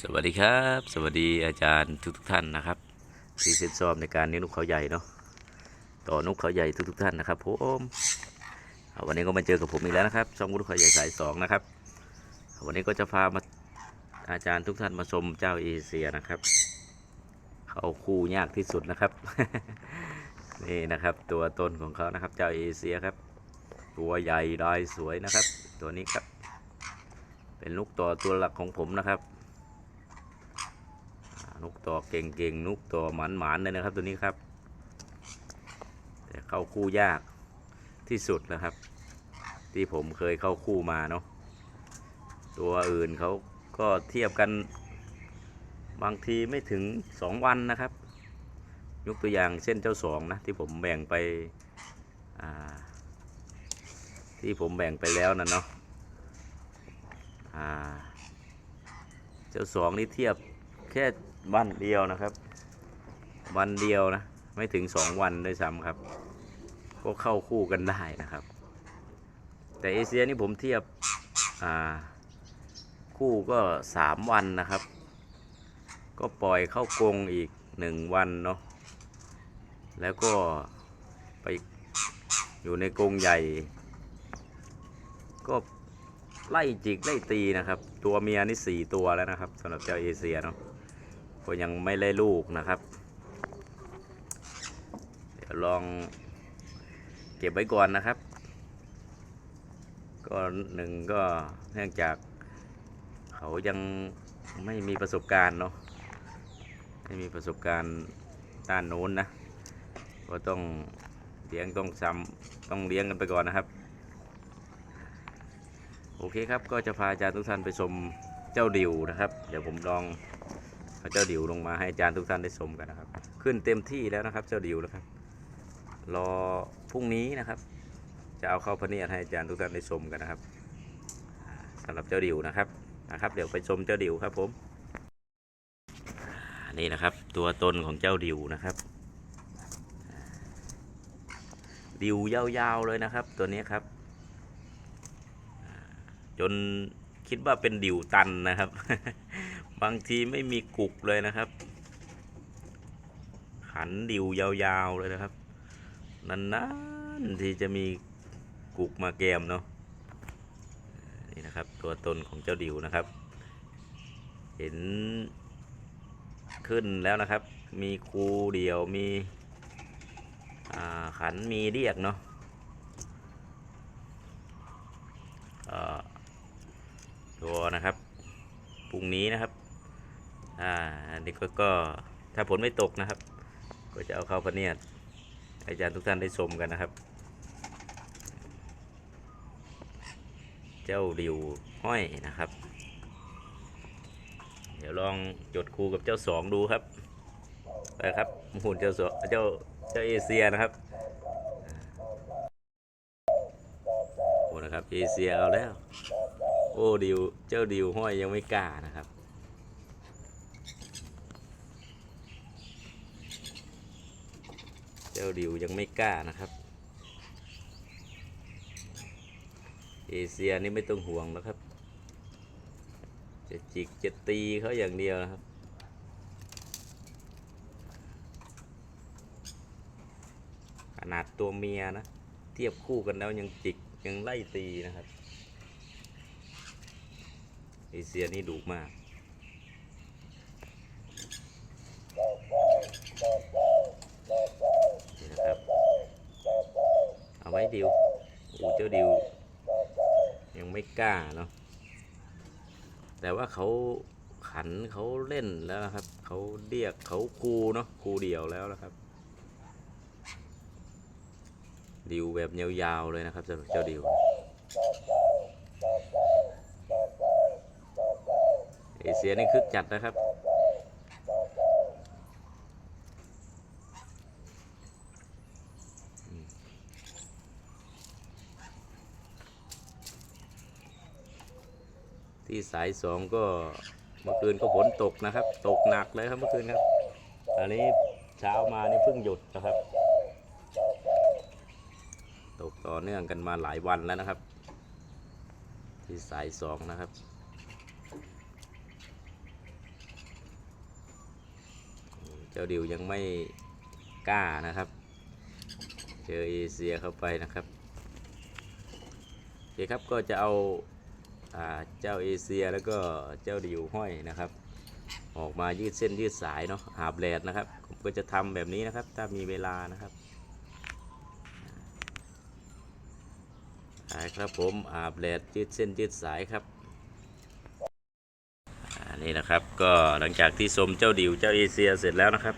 สวัสดีครับ สวัสดีอาจารย์ทุกทท่านนะครับที่เซ็นซ้อมในการเลี้ยงนกเขาใหญ่เนาะต่อนกเขาใหญ่ทุกทท่านนะครับผมเอาวันนี้ก็มาเจอกับผมอีกแล้วนะครับช่องนกเขาใหญ่สายสองนะครับ วันนี้ก็จะพามาอาจารย์ทุกท่านมาชมเจ้าเอเชียนะครับ เขาคู่ยากที่สุดนะครับนี่นะครับตัวตนของเขานะครับเจ้าเอเชียครับ ตัวใหญ่ลายสวยนะครับ ตัวนี้ครับ เป็นลูกต่อตัวหลักของผมนะครับ นกต่อเก่งๆนกต่อหมันๆเลยนะครับตัวนี้ครับ แต่เข้าคู่ยากที่สุดนะครับ ที่ผมเคยเข้าคู่มาเนาะตัวอื่นเขาก็เทียบกันบางทีไม่ถึงสองวันนะครับ ยกตัวอย่างเช่นเจ้าสองนะที่ผมแบ่งไปที่ผมแบ่งไปแล้วนะเนาะเจ้าสองนี่เทียบ แค่วันเดียวนะครับ วันเดียวนะ ไม่ถึงสองวันด้วยซ้ำครับ ก็เข้าคู่กันได้นะครับ แต่เอเชียนี่ผมเทียบคู่ก็สามวันนะครับ ก็ปล่อยเข้ากรงอีกหนึ่งวันเนาะแล้วก็ไปอยู่ในกรงใหญ่ ก็ไล่จิกไล่ตีนะครับ ตัวเมียนี่สี่ตัวแล้วนะครับสำหรับเจ้าเอเชียเนาะ ก็ยังไม่ได้ลูกนะครับ เดี๋ยวลองเก็บไว้ก่อนนะครับ ก็หนึ่งก็เนื่องจากเขายังไม่มีประสบการณ์เนาะไม่มีประสบการณ์ด้านโน้นนะ ก็ต้องเลี้ยงต้องซ้ำต้องเลี้ยงกันไปก่อนนะครับ โอเคครับก็จะพาอาจารย์ทุกท่านไปชมเจ้าดิวนะครับ เดี๋ยวผมลอง เอาเจ้าดิวลงมาให้อาจารย์ทุกท่านได้ชมกันนะครับ ขึ้นเต็มที่แล้วนะครับ เจ้าดิวนะครับ รอพรุ่งนี้นะครับ จะเอาเข้าพเนียดให้อาจารย์ทุกท่านได้ชมกันนะครับอ่าสำหรับเจ้าดิวนะครับนะครับ เดี๋ยวไปชมเจ้าดิวครับผมนี่นะครับ ตัวตนของเจ้าดิวนะครับ ดิวยาวๆเลยนะครับ ตัวนี้ครับ จนคิดว่าเป็นดิวตันนะครับ บางทีไม่มีกุกเลยนะครับ ขันดิวยาวๆเลยนะครับนานๆที่จะมีกุกมาแกมเนาะนี่นะครับ ตัวตนของเจ้าดิวนะครับ เห็นขึ้นแล้วนะครับ มีคูเดี่ยวมีขันมีเรียกเนาะตัวนะครับ พรุ่งนี้นะครับ อ่าอันนี้ก็ก็ถ้าผลไม่ตกนะครับ ก็จะเอาเข้าพเนียดอาจารย์ทุกท่านได้ชมกันนะครับ เจ้าดิวห้อยนะครับ เดี๋ยวลองจดคูกับเจ้าสองดูครับไปครับหุ่นเจ้าสองเจ้าเจ้าเอเชียนะครับโอ้นะครับเอเชียเอาแล้ว โอ้ดิวเจ้าดิวห้อยยังไม่กล้านะครับ เจ้าดิวยังไม่กล้านะครับ เอเชียนี่ไม่ต้องห่วงแล้วครับ จะจิกจะตีเขาอย่างเดียวนะครับขนาดตัวเมียนะ เทียบคู่กันแล้วยังจิกยังไล่ตีนะครับ เอเชียนี่ดุมาก นี่นะครับ เอาไว้ดิวโอ้เจ้าดิว ยังไม่ กล้าเนาะแต่ว่าเขาขันเขาเล่นแล้วนะครับ เขาเรียกเขาคูเนาะคูเดียวแล้วนะครับดิวแบบยาวๆเลยนะครับสำหรับเจ้าดิวเอเชียนี่คึกจัดนะครับ ที่สายสองก็เมื่อคืนก็ฝนตกนะครับ ตกหนักเลยครับเมื่อคืนครับ อันนี้เช้ามานี่เพิ่งหยุดนะครับ ตกต่อเนื่องกันมาหลายวันแล้วนะครับ ที่สายสองนะครับเจ้าดิวยังไม่กล้านะครับ เจอเอเชียเข้าไปนะครับโอเคครับก็จะเอาอ่า เจ้าเอเชียแล้วก็เจ้าดิวห้อยนะครับ ออกมายืดเส้นยืดสายเนาะอาบแดดนะครับผมก็จะทำแบบนี้นะครับ ถ้ามีเวลานะครับอ่ครับผมอาบแดดยืดเส้นยืดสายครับอันนี้นะครับก็หลังจากที่ชมเจ้าดิวเจ้าเอเชียเสร็จแล้วนะครับ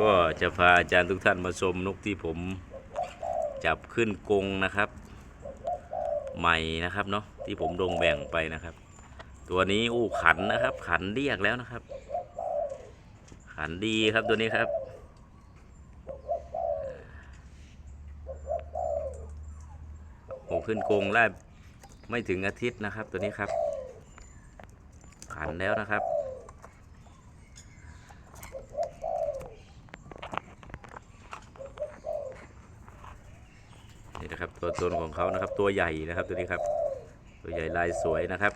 ก็จะพาอาจารย์ทุกท่านมาชมนกที่ผมจับขึ้นกรงนะครับ ใหม่นะครับเนาะที่ผมลงแบ่งไปนะครับ ตัวนี้อู้ขันนะครับ ขันเรียกแล้วนะครับ ขันดีครับตัวนี้ครับโผมขึ้นกรงได้ไม่ถึงอาทิตย์นะครับ ตัวนี้ครับ ขันแล้วนะครับ นะครับ ตัวตนของเขานะครับ ตัวใหญ่นะครับตัวนี้ครับ ตัวใหญ่ลายสวยนะครับ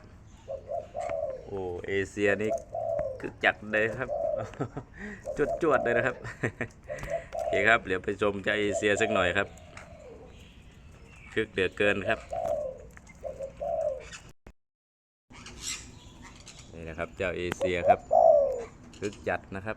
โอ้เอเชียนี่คือจัดเลยครับจวดจวดๆเลยนะครับโอเคครับเดี๋ยวไปชมเจ้าเอเชียสักหน่อยครับคึกเดือดเกินครับนี่นะครับเจ้าเอเชียครับคึกจัดนะครับ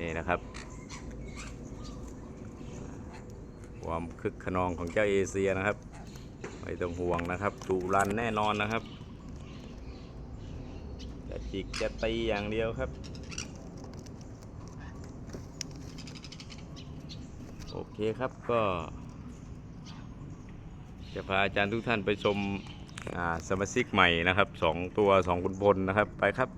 นี่นะครับ ความคึกขนองของเจ้าเอเชียนะครับ ไม่ต้องห่วงนะครับดูรันแน่นอนนะครับ จะจิกจะตีอย่างเดียวครับ โอเคครับก็ จะพาอาจารย์ทุกท่านไปชมสมาชิกใหม่นะครับสองตัวสองคุณพลนะครับไปครับ